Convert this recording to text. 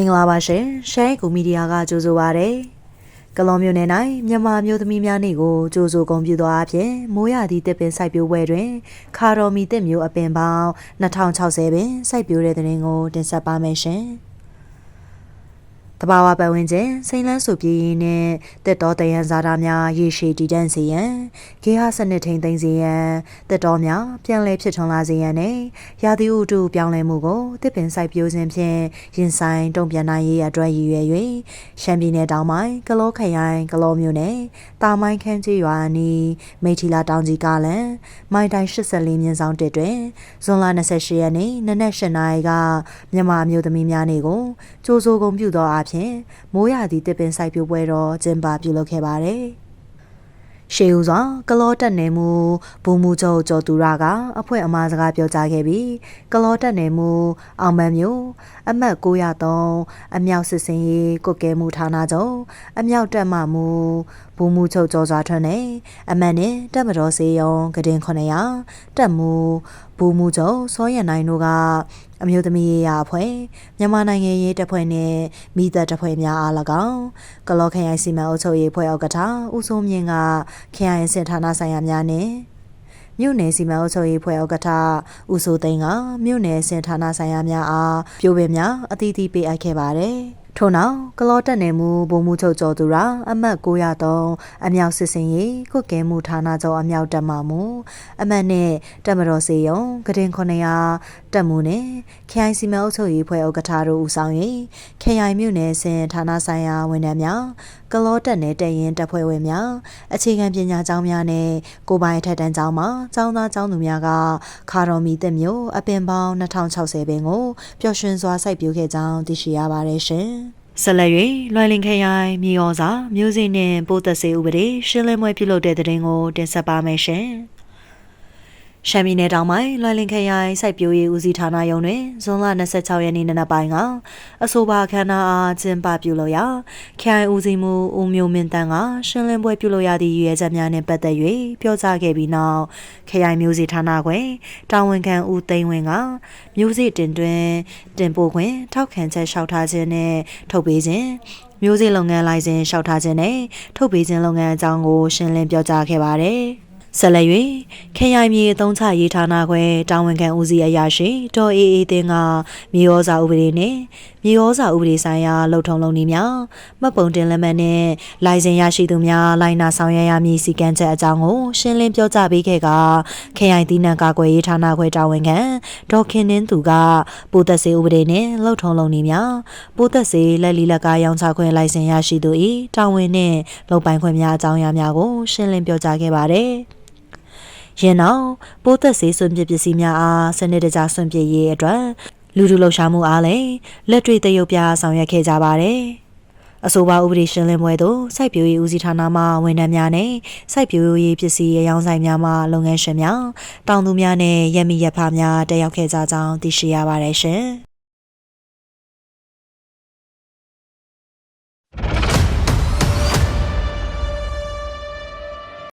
င်္ဂလာပါရှင်ရှမ်းကူမီဒီယာကကြိုဆိုပါရယ်ကလောမျိုးနယ်၌မြန်မာမျိုးသမီးများနေ့ကိုကြိုဆိုဂုဏ်ပြုသောအဖြစ်မိုးရသည့်တစ်ပင်စိုက်ပျိုးပွဲတွင်ခါတော်မီတစ်မျိုးအပင်ပေါင်း2060ပင်စိုက်ပျိုးတဲ့တဲ့ရင်ကိုတင်ဆက်ပါမယ်ရှင် တဘာဝပတ်ဝန်းကျင်စိန်လန်းစုပြည်ရင်းနဲ့တက်တော်တယံဇာတာများရေရှည်တည်တံ့စေရန်ဂေဟစနစ်ထိန်သိမ်းစေရန်တက်တော်များပြန်လည်ဖြစ်ထွန်းလာစေရန်နဲ့ရာသီဥတုပြောင်းလဲမှုကိုတစ်ပင်စိုက်ပျိုးခြင်းဖြင့်ရင်ဆိုင်တုံ့ပြန်နိုင်ရေးအတွက်ရည်ရွယ်၍ရှမ်းပြည်နယ်တောင်ပိုင်းကလောခရိုင်ကလောမြို့နယ်တာမိုင်းခန်းကြီးရွာအနီးမိထီလာတောင်ကြီးကလန်မိုင်တိုင်84မြင်းဆောင်တက်တွင်ဇွန်လ28ရက်နေ့နနက်၈နာရီကမြန်မာမျိုးသမီးများနေ့ကိုကြိုးစိုးကုန်ပြုသောအဖြစ်မိုးရသည့်တစ်ပင်စိုက်ပျိုးပွဲတော်ကျင်းပပြုလုပ်ခဲ့ပါတယ်။ရှေးဦးစွာကလောတက်နယ်မှုဘူမူချုပ်ကျော်သူရကအဖွဲ့အမားစကားပြောကြားခဲ့ပြီးကလောတက်နယ်မှုအောင်မန်းမျိုးအမှတ်903အမြောက်စစ်စင်ရေးကုတ်ကဲမှုဌာနချုပ်အမြောက်တက်မှမှု ဘူမူချုပ်ကျော်စွာထွန်းနဲ့အမှတ်နဲ့တက်မတော်စေယုံကတင်900တက်မှုဘူမူချုပ်စောရနိုင်တို့ကအမျိုးသမီးရေးရာအဖွဲ့မြန်မာနိုင်ငံရေးတပ်ဖွဲ့နဲ့မိသက်တပ်ဖွဲ့များအား၎င်းကလောခရိုင်စီမံအုပ်ချုပ်ရေးဖွဲ့ဥက္ကဋ္ဌဦးစိုးမြင့်ကခရိုင်အဆင့်ဌာနဆိုင်ရာများနဲ့မြို့နယ်စီမံအုပ်ချုပ်ရေးဖွဲ့ဥက္ကဋ္ဌဦးစိုးသိန်းကမြို့နယ်အဆင့်ဌာနဆိုင်ရာများအားပြိုပင်များအသီးသီးပေးအပ်ခဲ့ပါတယ်။ ထို့နောက်ကလောတက်နယ်မှုဗိုလ်မှူးချုပ်ကျော်သူရာအမှတ်903အမြောက်စစ်စင်ရေးကုတ်ကဲမှုဌာနချုပ်အမြောက်တက်မှမှုအမှတ်နဲ့တက်မတော်စေယုံကတင်900တက်မှုနဲ့ခရိုင်စီမံအုပ်ချုပ်ရေးဖွဲ့ဥက္ကဋ္ဌတို့ဦးဆောင်၍ခရိုင်မြို့နယ်စင်ဌာနဆိုင်ရာဝန်ထမ်းများကလောတက်နယ်တက်ရင်တပ်ဖွဲ့ဝင်များအခြေခံပညာကျောင်းများနဲ့ကိုပိုင်ထက်တန်းကျောင်းမှာကျောင်းသားကျောင်းသူများကခါတော်မီတက်မျိုးအပင်ပေါင်း2060ပင်ကိုပျော်ရွှင်စွာစိုက်ပျိုးခဲ့ကြောင်းသိရှိရပါတယ်ရှင် ဆက်လက်၍လွိုင်လင်ခရိုင်မြေဩဇာမျိုးစိနှင့်ပိုးသက်စေဥပဒေရှင်းလင်းပွဲပြုလုပ်တဲ့တဲ့တင်ကိုတင်ဆက်ပါမယ်ရှင်။ ရှမ်းပြည်နယ်တောင်ပိုင်းလွိုင်လင်ခရိုင်စိုက်ပျိုးရေးဦးစီးဌာနရုံးတွင်ဇွန်လ26ရက်နေ့နံနက်ပိုင်းကအဆိုပါခန္ဓာအားကျင်းပပြုလုပ်ရာခရိုင်ဦးစီးမှုဦးမျိုးမင်းတန်းကရှင်းလင်းပွဲပြုလုပ်ရသည့်ရည်ရွယ်ချက်များနှင့်ပတ်သက်၍ပြောကြားခဲ့ပြီးနောက်ခရိုင်မျိုးစီဌာနခွင်တာဝန်ခံဦးသိန်းဝင်းကမျိုးစီတင်တွင်တင်ပို့ခွင့်ထောက်ခံချက်လျှောက်ထားခြင်းနှင့်ထုတ်ပေးခြင်းမျိုးစေ့လုပ်ငန်းလိုင်စင်လျှောက်ထားခြင်းနဲ့ထုတ်ပေးခြင်းလုပ်ငန်းအကြောင်းကိုရှင်းလင်းပြောကြားခဲ့ပါတယ်။ ဆက်လက်၍ခရိုင်မြေအုံချရေးဌာနခွဲတာဝန်ခံဦးစီးအရာရှိဒေါ်အေးအေးတင်ကမြေဩဇာဥပဒေနှင့်မြေဩဇာဥပဒေဆိုင်ရာလှုပ်ထုံလုံးနည်းများမှတ်ပုံတင်လက်မှတ်နှင့်လိုင်စင်ရရှိသူများလိုင်နာဆောင်ရွက်ရမည်စီကံချက်အကြောင်းကိုရှင်းလင်းပြောကြားပေးခဲ့ကခရိုင်တည်နံကာကွယ်ရေးဌာနခွဲတာဝန်ခံဒေါ်ခင်နှင်းသူကပိုးသက်စေဥပဒေနှင့်လှုပ်ထုံလုံးနည်းများပိုးသက်စေလက်လီလက်ကားရောင်းချခွင့်လိုင်စင်ရရှိသူ၏တာဝန်နှင့်လုပ်ပိုင်ခွင့်များအကြောင်းအရာများကိုရှင်းလင်းပြောကြားခဲ့ပါတယ်။ ယင်းနောက်ပိုးသက်စေးစွန့်ပစ်ပစ္စည်းများအားစနစ်တကျစွန့်ပစ်ရေးအတွက်လူထုလှုပ်ရှားမှုအားလည်းလက်တွေ့တရုပ်ပြဆောင်ရွက်ခဲ့ကြပါတယ်။အဆိုပါဥပဒေရှင်းလင်းပွဲသို့စိုက်ပျိုးရေးဦးစီးဌာနမှဝန်ထမ်းများနဲ့စိုက်ပျိုးရေးပစ္စည်းရောင်းဆိုင်များမှလုပ်ငန်းရှင်များတောင်သူများနဲ့ရမီရဖများတက်ရောက်ခဲ့ကြကြောင်းသိရှိရပါတယ်ရှင်။